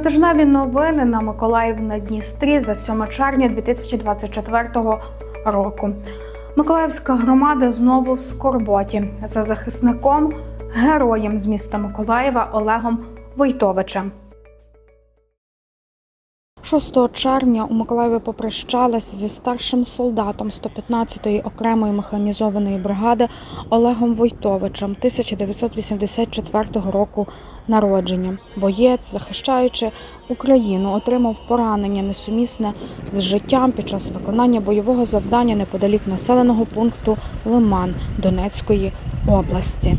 Позатижневі новини на Миколаїв на Дністрі за 7 червня 2024 року. Миколаївська громада знову в скорботі за захисником, героєм з міста Миколаєва Олегом Войтовичем. 6 червня у Миколаєві попрощалися зі старшим солдатом 115-ї окремої механізованої бригади Олегом Войтовичем 1984 року народження. Боєць, захищаючи Україну, отримав поранення несумісне з життям під час виконання бойового завдання неподалік населеного пункту Лиман Донецької області.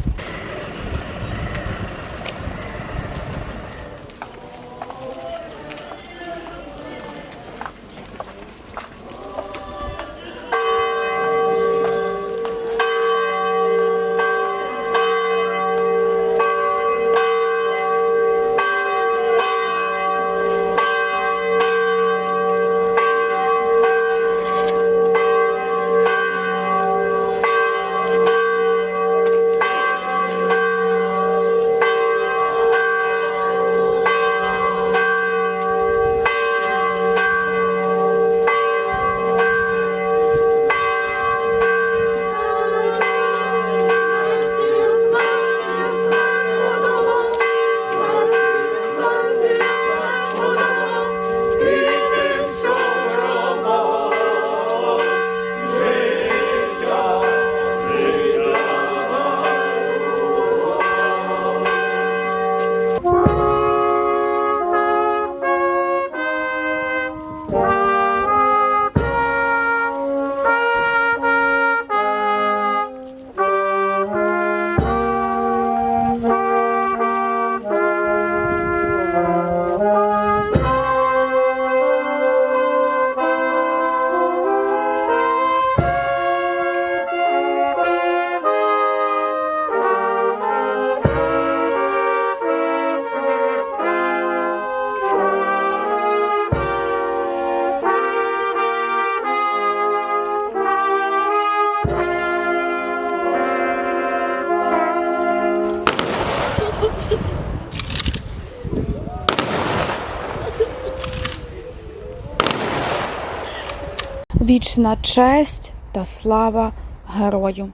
Вічна честь та слава герою.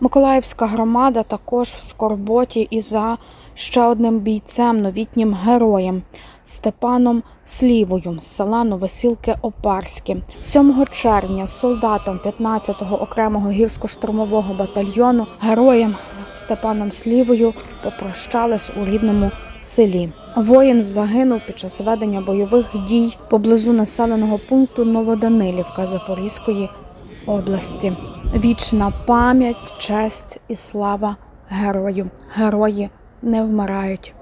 Миколаївська громада також в скорботі і за ще одним бійцем, новітнім героєм Степаном Слівою з села Новосілки Опарське. 7 червня солдатом 15-го окремого гірсько-штурмового батальйону героєм Степаном Слівою попрощались у рідному селі. Воїн загинув під час ведення бойових дій поблизу населеного пункту Новоданилівка Запорізької області. Вічна пам'ять, честь і слава герою. Герої не вмирають.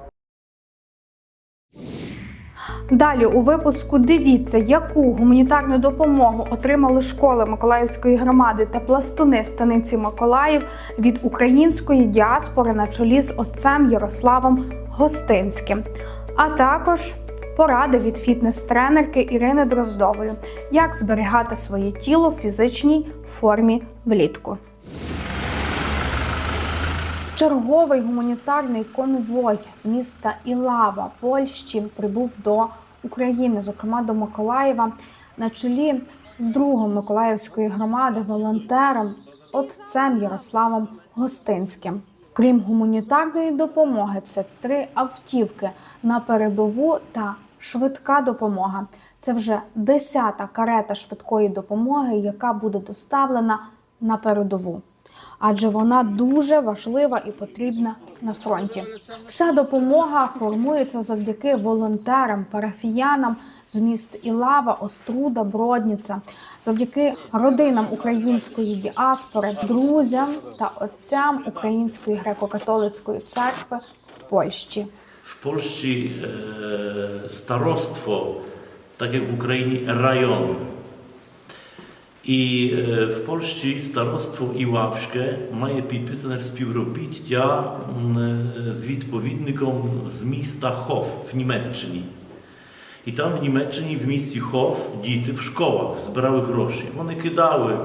Далі у випуску дивіться, яку гуманітарну допомогу отримали школи Миколаївської громади та пластуни станиці Миколаїв від української діаспори на чолі з отцем Ярославом Гостинським, а також поради від фітнес-тренерки Ірини Дроздової, як зберігати своє тіло в фізичній формі влітку. Черговий гуманітарний конвой з міста Ілава, Польщі, прибув до України, зокрема до Миколаєва, на чолі з другом Миколаївської громади, волонтером, отцем Ярославом Гостинським. Крім гуманітарної допомоги, це три автівки на передову та швидка допомога. Це вже десята карета швидкої допомоги, яка буде доставлена на передову адже вона дуже важлива і потрібна на фронті. Вся допомога формується завдяки волонтерам, парафіянам з міст Ілава, Оструда, Бродніця, завдяки родинам української діаспори, друзям та отцям Української греко-католицької церкви в Польщі. W Polsce e, starostwo, tak jak w Ukrainie, rajon. І е, в Польщі староство Ілавське має підписане співробіття м, е, з відповідником з міста Хоf в Німеччині. І там в Німеччині в місті Хоf діти в школах збирали гроші. Вони кидали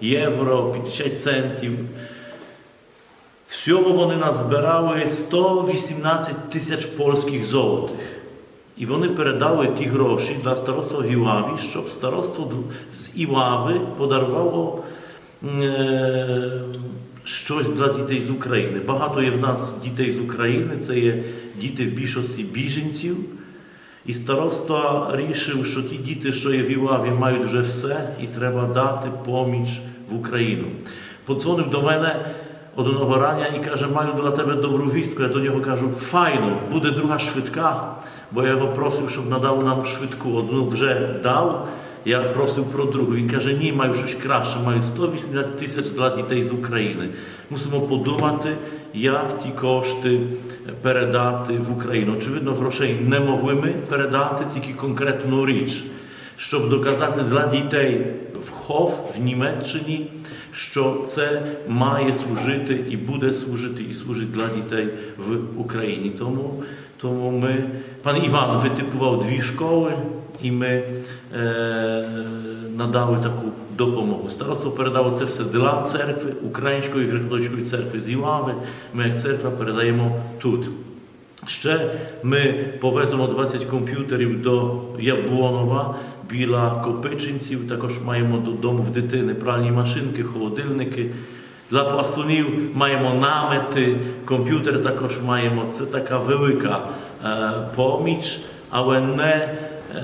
євро, 50 центів. Всього вони назбирали 118 тисяч польських золотих. І вони передали ті гроші для староства в Ілаві, щоб староство з Ілави подарувало е, щось для дітей з України. Багато є в нас дітей з України, це є діти в більшості біженців. І староста рішив, що ті діти, що є в Ілаві, мають вже все, і треба дати поміч в Україну. Подзвонив до мене одного рання і каже, маю для тебе добру вістку. Я до нього кажу, файно, буде друга швидка, бо я його просив, щоб надав нам швидку. Одну вже дав, я просив про другу. Він каже, ні, маю щось краще, маю 180 тисяч для дітей з України. Мусимо подумати, як ті кошти передати в Україну. Очевидно, грошей не могли ми передати, тільки конкретну річ, щоб доказати для дітей в ХОВ в Німеччині, що це має служити і буде служити, і служить для дітей в Україні. Тому, тому ми, пан Іван витипував дві школи, і ми е, надали таку допомогу. Староство передало це все для церкви, Української греко-католицької церкви з Ілави. Ми як церква передаємо тут. Ще ми повеземо 20 комп'ютерів до Яблонова біля Копичинців. Також маємо додому в дитини пральні машинки, холодильники. Для пластунів маємо намети, комп'ютер також маємо. Це така велика е, поміч, але не,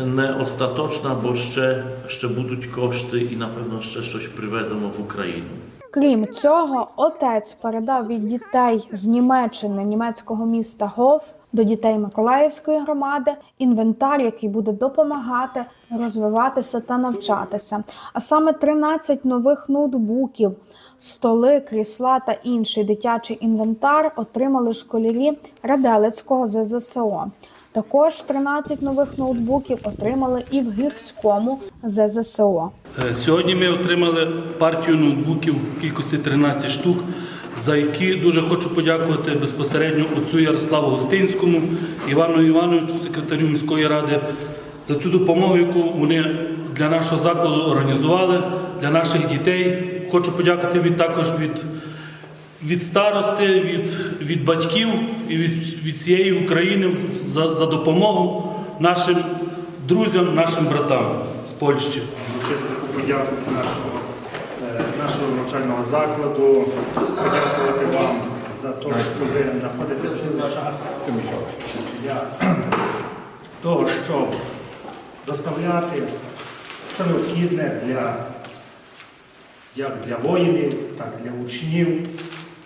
не остаточна, бо ще, ще будуть кошти і напевно ще щось привеземо в Україну. Крім цього, отець передав від дітей з Німеччини німецького міста Гоф до дітей Миколаївської громади інвентар, який буде допомагати розвиватися та навчатися. А саме 13 нових ноутбуків, столи, крісла та інший дитячий інвентар отримали школярі Раделицького ЗЗСО. Також 13 нових ноутбуків отримали і в гірському ЗЗСО. Е, Сьогодні ми отримали партію ноутбуків кількості 13 штук, за які дуже хочу подякувати безпосередньо отцю Ярославу Гостинському, Івану Івановичу, секретарю міської ради, за цю допомогу, яку вони для нашого закладу організували, для наших дітей. Хочу подякувати від також від, від старости, від, від батьків і від, від всієї України за, за допомогу нашим друзям, нашим братам з Польщі. таку нашого, е, нашого навчального закладу, подякувати вам за те, що ви знаходите свій час для того, щоб доставляти що необхідне для, як для воїнів, так і для учнів.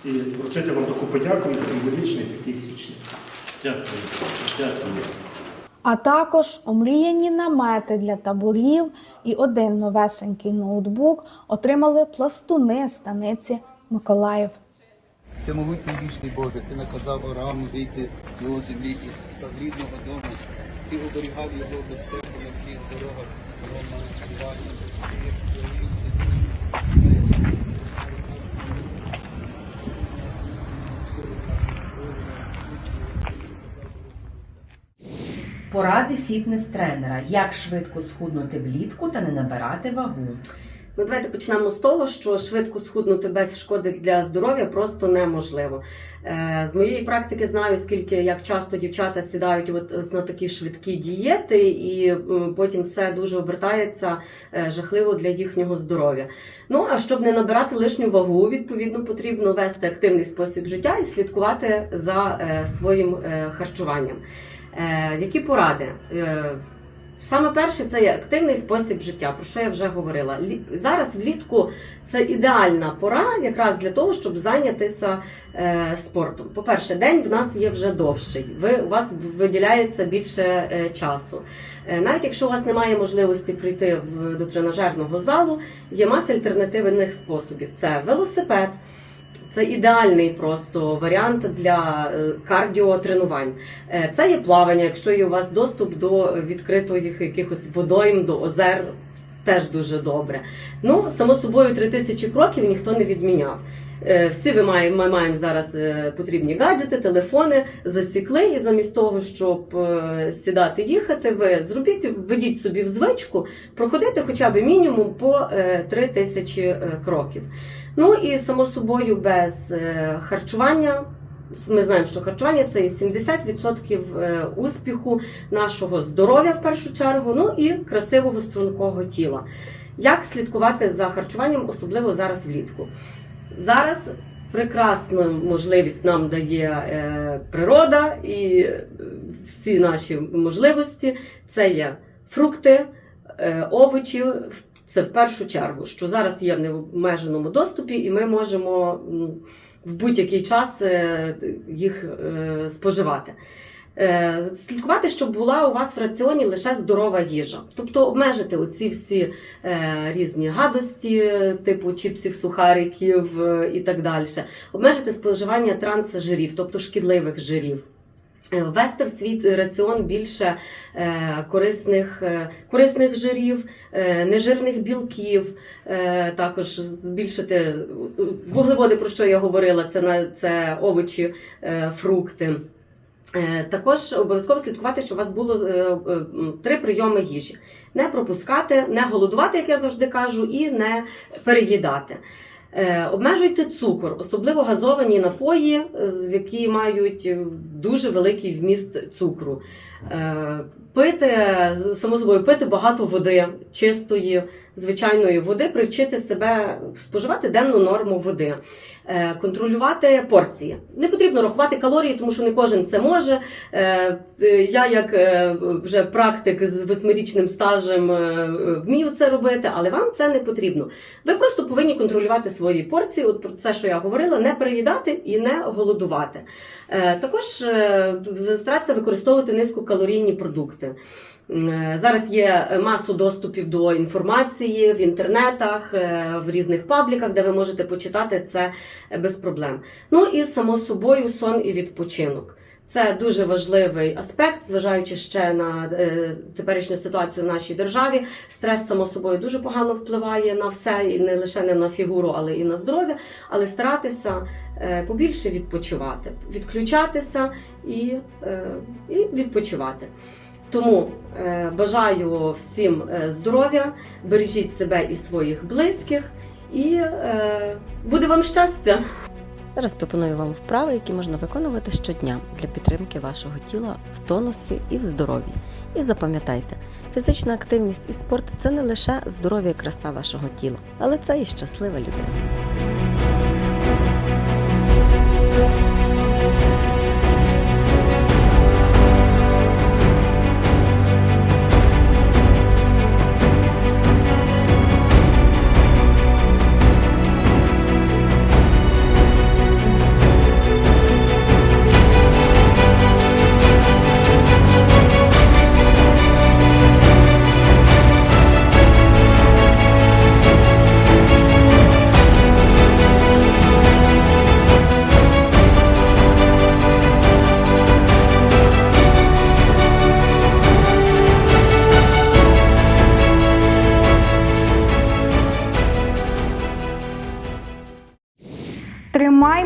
І вручити вам таку подяку від символічний такий свічник. Дякую. Дякую. а також омріяні намети для таборів і один новесенький ноутбук отримали пластуни станиці Миколаїв. Всемогутній вічний Боже, ти наказав Аврааму вийти з його землі та з рідного дому. Ти оберігав його безпеку на всіх дорогах, Рома, Івані, Поради фітнес-тренера, як швидко схуднути влітку та не набирати вагу. Ну, давайте почнемо з того, що швидко схуднути без шкоди для здоров'я просто неможливо. Е, з моєї практики знаю, скільки як часто дівчата сідають от на такі швидкі дієти, і потім все дуже обертається е, жахливо для їхнього здоров'я. Ну а щоб не набирати лишню вагу, відповідно потрібно вести активний спосіб життя і слідкувати за е, своїм харчуванням. Е, які поради? Е, Саме перше це є активний спосіб життя, про що я вже говорила. Зараз влітку це ідеальна пора якраз для того, щоб зайнятися е, спортом. По-перше, день в нас є вже довший. Ви, у вас виділяється більше е, часу. Е, навіть якщо у вас немає можливості прийти в, до тренажерного залу, є маса альтернативних способів: це велосипед. Це ідеальний просто варіант для е, кардіотренувань. Е, Це є плавання, якщо є у вас доступ до відкритих якихось водойм, до озер. теж дуже добре. Ну, само собою, 3 тисячі кроків ніхто не відміняв. Е, Всі ви маємо, ми маємо зараз потрібні гаджети, телефони, засікли, і замість того, щоб сідати їхати, ви зробіть, введіть собі в звичку проходити хоча б мінімум по 3 тисячі е, кроків. Ну і само собою без е, харчування. Ми знаємо, що харчування це 70% е, успіху нашого здоров'я в першу чергу, ну і красивого стрункого тіла. Як слідкувати за харчуванням, особливо зараз влітку? Зараз прекрасну можливість нам дає е, природа і всі наші можливості. Це є фрукти, овочі. Це в першу чергу, що зараз є в необмеженому доступі, і ми можемо в будь-який час е, їх е, споживати. Е, Слідкувати, щоб була у вас в раціоні лише здорова їжа, тобто обмежити оці всі різні гадості, типу чіпсів, сухариків і так далі. Обмежити споживання трансжирів, тобто шкідливих жирів. Е, Ввести в свій раціон більше е, корисних, е, корисних жирів, нежирних білків, також збільшити вуглеводи, про що я говорила, це, на, це овочі, фрукти. Також обов'язково слідкувати, щоб у вас було три прийоми їжі: не пропускати, не голодувати, як я завжди кажу, і не переїдати. Е, Обмежуйте цукор, особливо газовані напої, які мають е, дуже великий вміст цукру. Е, Пити, само собою, пити багато води, чистої, звичайної води, привчити себе споживати денну норму води, Е, контролювати порції. Не потрібно рахувати калорії, тому що не кожен це може. Е, е, Я, як вже практик з восьмирічним стажем, вмію це робити, але вам це не потрібно. Ви просто повинні контролювати свої порції. От про це, що я говорила, не переїдати і не голодувати. Також старатися використовувати низькокалорійні продукти. Е, Зараз є масу доступів до інформації в інтернетах, е, в різних пабліках, де ви можете почитати це без проблем. Ну і само собою сон і відпочинок. Це дуже важливий аспект, зважаючи ще на е, теперішню ситуацію в нашій державі. Стрес, само собою, дуже погано впливає на все, і не лише не на фігуру, але і на здоров'я. Але старатися побільше відпочивати, відключатися і, і відпочивати. Тому е, бажаю всім е, здоров'я, бережіть себе і своїх близьких, і е, буде вам щастя! Зараз пропоную вам вправи, які можна виконувати щодня для підтримки вашого тіла в тонусі і в здоров'ї. І запам'ятайте, фізична активність і спорт це не лише здоров'я і краса вашого тіла, але це і щаслива людина.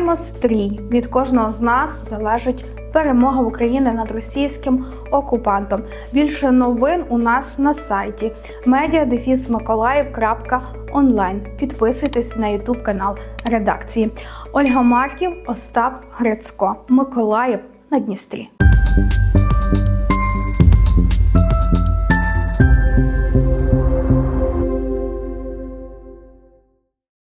Тримаймо стрій. Від кожного з нас залежить перемога України над російським окупантом. Більше новин у нас на сайті media.mиколаїв.онлайн. Підписуйтесь на YouTube канал редакції. Ольга Марків, Остап Грицько, Миколаїв на Дністрі.